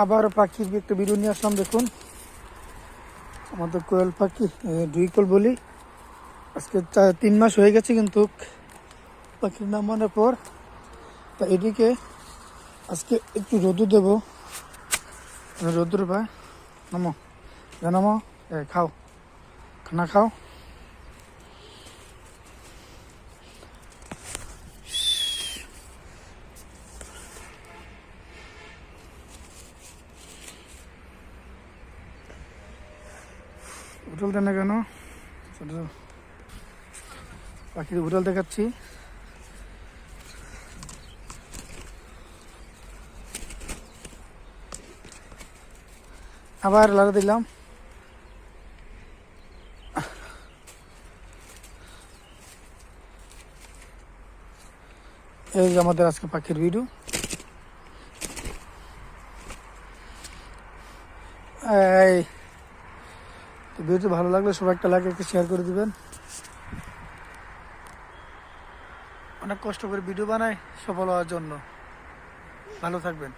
আবার পাখির একটা ভিডিও নিয়ে আসলাম, দেখুন। আমাদের কোয়েল পাখি ডুইকল বলি। আজকে তিন মাস হয়ে গেছে কিন্তু পাখির নাম মনে পর তা এদিকে আজকে একটু রোদু দেব। রোদুর ভাই, নামো। নামো। খাও। খানা খাও। উঠল দেন না কেন? পাখির উড়াল দেখাচ্ছি। আবার লাড়া দিলাম। এই যে আমাদের আজকে পাখির ভিডিও এই তো ভিডিওটি ভালো লাগলে সবাই একটা লাইক একটা শেয়ার করে দিবেন। অনেক কষ্ট করে ভিডিও বানায়, সফল হওয়ার জন্য। ভালো থাকবেন।